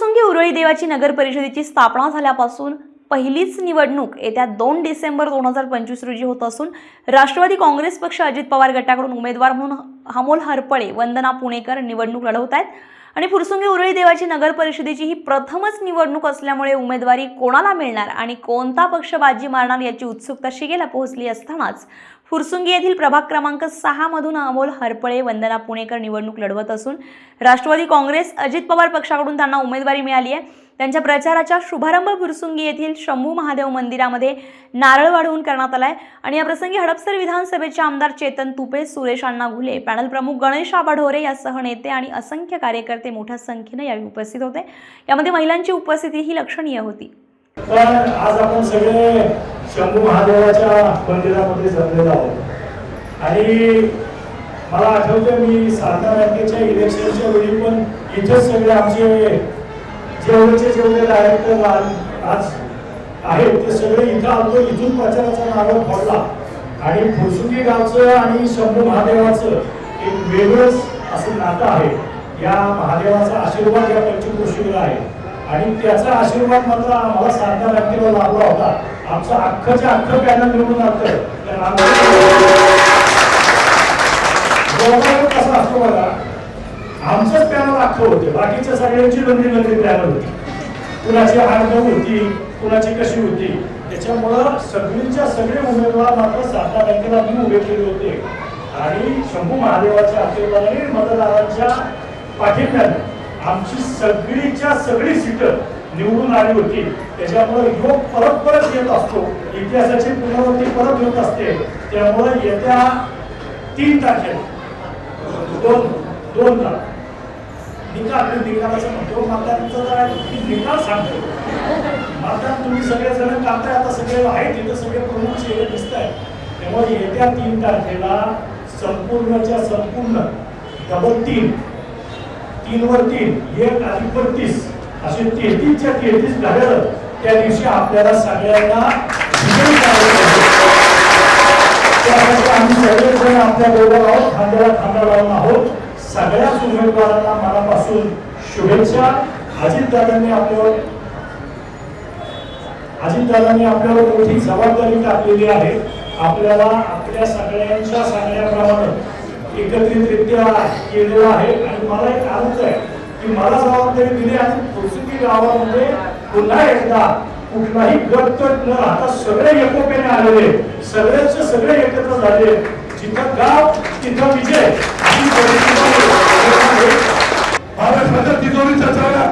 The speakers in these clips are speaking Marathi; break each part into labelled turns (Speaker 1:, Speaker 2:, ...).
Speaker 1: फुरसुंगी उरळी देवाची नगर परिषदेची स्थापना झाल्यापासून पहिलीच निवडणूक येत्या दोन डिसेंबर दोन हजार पंचवीस रोजी होत असून राष्ट्रवादी काँग्रेस पक्ष अजित पवार गटाकडून उमेदवार म्हणून अमोल हरपळे वंदना पुणेकर निवडणूक लढवत आहेत. आणि फुरसुंगी उरळी देवाची नगर परिषदेची ही प्रथमच निवडणूक असल्यामुळे उमेदवारी कोणाला मिळणार आणि कोणता पक्ष बाजी मारणार याची उत्सुकता शिगेला पोहोचली असतानाच फुरसुंगी येथील प्रभाग क्रमांक सहा मधून अमोल हरपळे वंदना पुणेकर निवडणूक लढवत असून राष्ट्रवादी काँग्रेस अजित पवार पक्षाकडून त्यांना उमेदवारी मिळाली आहे. त्यांच्या प्रचाराच्या शुभारंभ फुरसुंगी येथील शंभू महादेव मंदिरामध्ये नारळ वाढवून करण्यात आलाय. आणि या प्रसंगी हडपसर विधानसभेचे आमदार चेतन तुपे सुरेश अण्णा घुले पॅनल प्रमुख गणेश आबाढोरे यासह नेते आणि असंख्य कार्यकर्ते मोठ्या संख्येने यावेळी उपस्थित होते. यामध्ये महिलांची उपस्थितीही लक्षणीय होती.
Speaker 2: आज आपण सगळे शंभू महादेवाच्या मंदिरामध्ये जमलेलो आहोत. आणि मला आठवतं मी सारदा बँकेच्या इलेक्शनच्या वेळी पण इथेच सगळे आमचे जेवढेचे जेवढे डायरेक्टर आज आहेत ते सगळे इथं आलो इथून प्रचाराचा नारळ फोडला. आणि फुरसुकी गावचं आणि शंभू महादेवाचं एक वेगळंच असं नातं आहे. या महादेवाचा आशीर्वाद या पंचकृषीला आहे. आणि त्याचा आशीर्वाद मात्र आम्हाला सारख्या व्यक्तीला लाभला होता. आमचं अख्खच्या अख्खं पॅनल निवडून आलं कसं असतो बघा आमचंच पॅनल अख्खं होते. बाकीच्या सगळ्यांची नंदी नंदी पॅनल होती. कुणाची हाडगम होती कुणाची कशी होती. त्याच्यामुळं सगळीच्या सगळे उमेदवार मात्र सारख्या बँकेला मी उभे केले होते. आणि शंभू महादेवाच्या आशीर्वादाने मतदारांच्या पाठिंब्याने आमची सगळीच्या सगळी सीट निवडून आली होती. त्याच्यामुळे योग परत परत येत असतो. इतिहासाची पुनरावृत्ती परत होत असते. त्यामुळे येत्या तीन तारखेला दोन दोन तारखे निकाल मी निकालाचं म्हणतो मतदारांचा निकाल सांगतो. मतदान तुम्ही सगळे जण काढताय आता सगळे आहेत तिथं सगळे प्रमुख चेहरे दिसत आहेत. त्यामुळे येत्या तीन तारखेला संपूर्णच्या संपूर्ण डबल तीन तीन वर तीन एक अधिक बत्तीस. असे तेहतीसच्या तेहतीस घड्याळ त्या दिवशी आपल्याला सगळ्यांना आम्ही सगळेजण आपल्या बरोबर आहोत खांद्याला खांदा लावून आहोत. सगळ्याच उमेदवारांना मनापासून शुभेच्छा. अजितदादांनी आपल्यावर अजितदादांनी आपल्यावर मोठी जबाबदारी टाकलेली आहे. आपल्याला आपल्या सगळ्यांच्या सांगण्याप्रमाणे एकत्रितरित्या केलेला आहे. आणि मला एक आनंद आहे की मला जबाबदारी दिली आणि फुरसुकी गावामध्ये पुन्हा एकदा कुठलाही गट तट न राहता सगळे एकोप्याने आलेले सगळेच सगळे एकत्र झाले. जिथं गाव तिथं विजय. ही परिस्थिती आहे.
Speaker 3: महाराष्ट्राच्या तिजोरीच्या चाव्या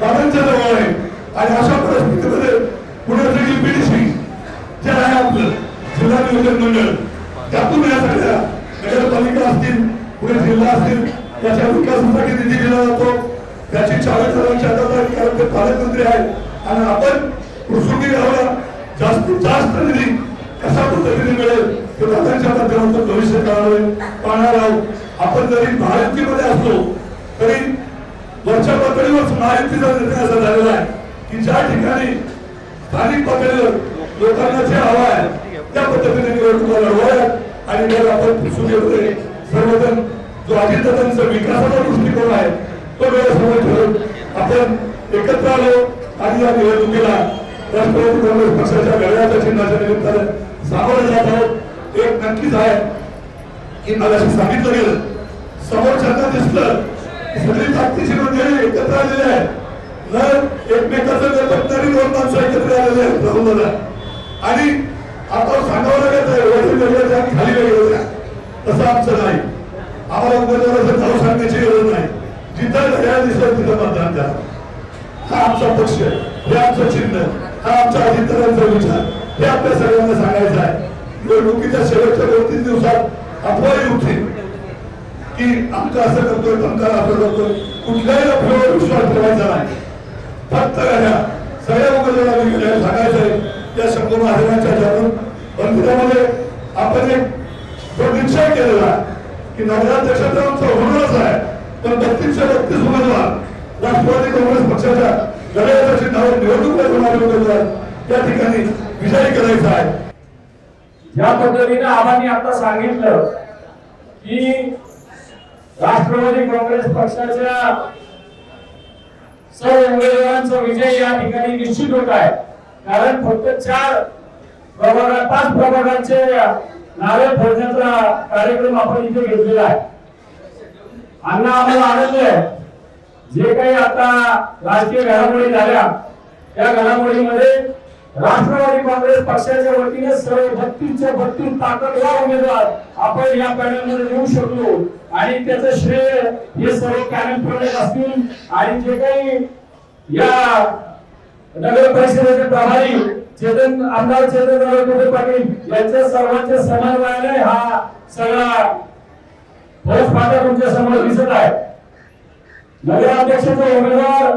Speaker 3: दादांच्या जवळ आहे. आणि अशा परिस्थितीमध्ये पुण्यातील बीडीसी जे आहे आपलं. जिल्हा नियोजन मंडळ त्यातून या सगळ्या नगरपालिका असतील पुणे जिल्हा त्याच्या विकासासाठी निधी दिला जातो. त्याची चाळीस हजारांची हातात आहे कारण ते पालकमंत्री आहेत. आणि आपण कृषी गावाला जास्तीत जास्त निधी कशा पद्धतीने मिळेल हे दादांच्या माध्यमातून भविष्य काळावे पाहणार आहोत. आपण जरी महायुतीमध्ये असलो तरी वरच्या पातळीवरच महायुतीचा निर्णय असा झालेला आहे की ज्या ठिकाणी स्थानिक पातळीवर लोकांना जे हवं आहे त्या पद्धतीने निवडणुका लढवाव्यात. आणि मग आपण सुनेमध्ये सर्वजण जो अजितदादांचा विकासाचा दृष्टिकोन आहे तो वेळेसमोर ठेवून आपण एकत्र आलो आणि या निवडणुकीला राष्ट्रवादी काँग्रेस पक्षाच्या घड्याच्या चिन्हाच्या निमित्तानं सामोरे जात आहोत. एक नक्कीच आहे की मला सांगितलं गेलं. समोरच्यांना दिसलं सगळी ताकदीची मंडळी एकत्र आलेली आहे. न एकमेकाचं घर बघणारी दोन माणसं एकत्र आलेले आहेत राहुलला आणि आता सांगावं लागत आहे वरती वेगळं खाली वेगळं द्या तसं आमचं नाही. आम्हाला उमेदवाराचं नाव सांगण्याची गरज नाही. जिथं घड्याळ दिसलं तिथं मतदान द्या हा आमचा पक्ष हे आमचं चिन्ह हा आमच्या अधिकाऱ्यांचा विचार हे आपल्या सगळ्यांना सांगायचं आहे. निवडणुकीच्या शेवटच्या दोन तीन दिवसात अफवाही उठतील की आमचं असं करतोय तमका असं करतोय. कुठल्याही अफवावर विश्वास ठेवायचा नाही. फक्त घड्या सगळ्या उमेदवारांनी घड्या सांगायचंय या शंभू महाराजांच्या जाणून मंदिरामध्ये आपण एक जो निश्चय केलेला आहे. की नगराध्यक्षाचा आमचा होणारच आहे. पण बत्तीसशे बत्तीस उमेदवार राष्ट्रवादी काँग्रेस पक्षाच्या गड्याच्या चिन्हावर निवडणूक होणारे उमेदवार त्या ठिकाणी विजयी करायचा आहे.
Speaker 2: या पद्धतीने आबांनी आता सांगितलं की राष्ट्रवादी काँग्रेस पक्षाच्या
Speaker 4: सर्व उमेदवारांचा विजय या ठिकाणी निश्चित होत आहे. कारण फक्त चार प्रभागात पाच प्रभागांचे नावे फोडण्याचा कार्यक्रम आपण इथे घेतलेला आहे. अण्णा आम्हाला आनंद आहे. जे काही आता राजकीय घडामोडी झाल्या त्या घडामोडीमध्ये राष्ट्रवादी काँग्रेस पक्षाच्या वतीने सर्व बत्तीसच्या बत्तीस ताकदवार उमेदवार आपण या पॅनलमध्ये देऊ शकलो. आणि त्याचं श्रेय हे सर्व पॅनल प्रमुख असतील. आणि जे काही या नगर परिषदेचे प्रभारी चेतन आमदार चेतन कुठे पाटील यांच्या सर्वांच्या समन्वयाने हा सगळा फौज फाटा तुमच्यासमोर दिसत आहे. नगराध्यक्षाचे उमेदवार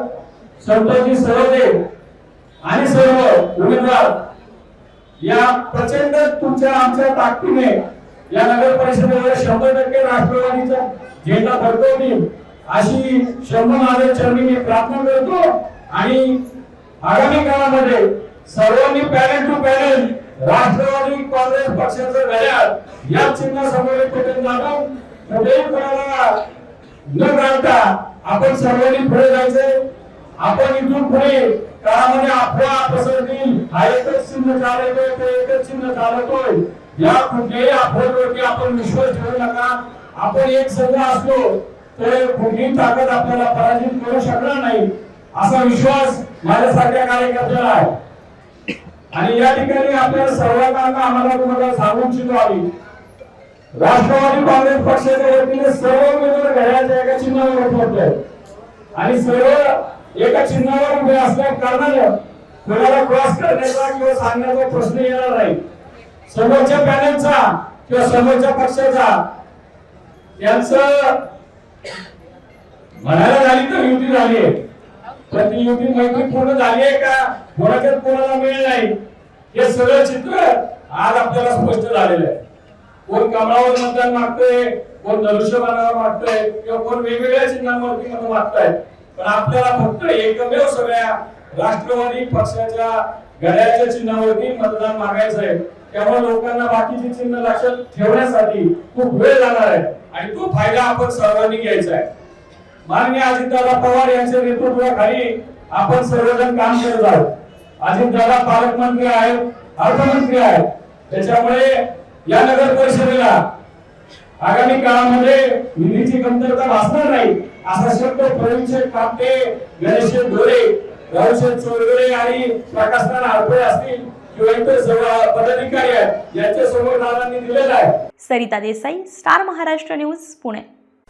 Speaker 4: संतोषजी सरोदे आणि सर्व उमेदवार या प्रचंड तुमच्या आमच्या ताकदीने या नगर परिषदेवर शंभर टक्के राष्ट्रवादीचा झेंडा फडकवतील अशी शंभर माझ्या चरणी मी प्रार्थना करतो. आणि आगामी काळामध्ये सर्वांनी panel to panel Rashtrawadi Congress पक्षाचं घड्याळ या चिन्हासमोर कुठे जाणून कुठेही कोणाला न घालता आपण सर्वांनी पुढे जायचंय. आपण इथून पुढे काळामध्ये अफवा पसरतील. हा एकच चिन्ह चालवतोय तो एकच चिन्ह चालवतोय या कुठल्याही अफवांवरती आपण विश्वास ठेवू नका. आपण एक संघ असलो तर कुठलीही ताकद आपल्याला पराजित करू शकणार नाही. असा विश्वास माझ्यासारख्या कार्यकर्त्याला आहे. आणि या ठिकाणी आपल्याला सर्वांना आम्हाला तुम्हाला सांगू इच्छितो आम्ही. राष्ट्रवादी काँग्रेस पक्षाच्या वतीने सर्व उमेदवार घड्याच्या एका चिन्हावर उपलब्ध आहेत आणि सर्व एका चिन्हावर उभे असल्या कारणानं कोणाला क्रॉस करण्याचा किंवा सांगण्याचा प्रश्न येणार नाही. समोरच्या पॅनलचा किंवा समोरच्या पक्षाचा त्यांचं म्हणायला झाली तर युती झाली आहे. पण ती युती मैत्री पूर्ण झाली आहे का? कोणाच्यात कोणाला मिळेल नाही हे सगळं चित्र आज आपल्याला स्पष्ट झालेलं आहे. कोण कमळावर मतदान मागतोय कोण धनुष्यबाणावर मागतोय किंवा कोण वेगवेगळ्या चिन्हांवरती मत मागताय. पण आपल्याला फक्त एकमेव सगळ्या राष्ट्रवादी पक्षाच्या घड्याच्या चिन्हावरती मतदान मागायचं आहे. त्यामुळे लोकांना बाकीची चिन्ह लक्षात ठेवण्यासाठी खूप वेळ जाणार आहे आणि तो फायदा आपण सर्वांनी घ्यायचा आहे. माननीय अजितदादा पवार यांच्या नेतृत्वाखाली आपण सर्वजण काम करत आहोत. अजितदादा पालकमंत्री आहेत अर्थमंत्री आहेत. त्याच्यामुळे या नगर परिषदेला आगामी काळामध्ये निधीची कमतरता भासणार नाही असा शब्द प्रवीणशेठ कापटे गणेश ढोरे रावशेठ चोरगडे आणि प्रकाशनाथ आरपळे असतील किंवा इतर सर्व पदाधिकारी आहेत यांच्या समोर दादांनी दिलेला आहे.
Speaker 1: Sarita Desai star Maharashtra news Pune.